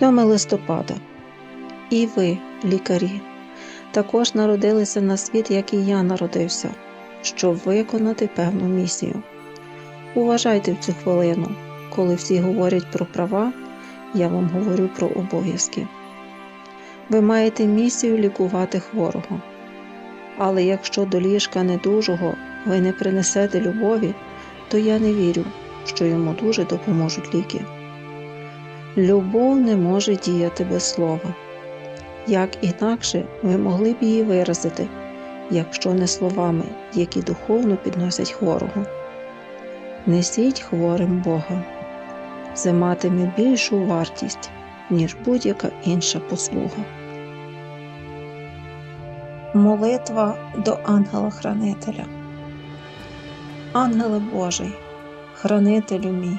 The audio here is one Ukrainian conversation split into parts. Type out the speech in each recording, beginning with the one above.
7 листопада. І ви, лікарі, також народилися на світ, як і я народився, щоб виконати певну місію. Уважайте в цю хвилину, коли всі говорять про права, я вам говорю про обов'язки. Ви маєте місію лікувати хворого. Але якщо до ліжка недужого ви не принесете любові, то я не вірю, що йому дуже допоможуть ліки. Любов не може діяти без слова. Як інакше ви могли б її виразити, якщо не словами, які духовно підносять хворого. Несіть хворим Бога. Це матиме більшу вартість, ніж будь-яка інша послуга. Молитва до ангела-хранителя. Ангеле Божий, хранителю мій,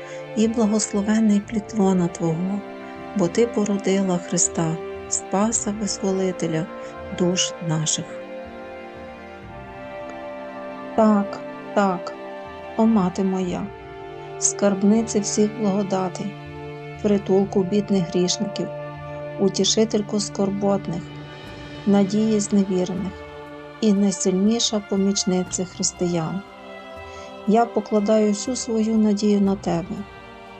і благословенний плітлона Твого, бо Ти породила Христа, Спаса Визволителя душ наших. Так, так, о мати моя, скарбниці всіх благодатей, притулку бідних грішників, утішительку скорботних, надії зневірених і найсильніша помічниця християн. Я покладаю всю свою надію на тебе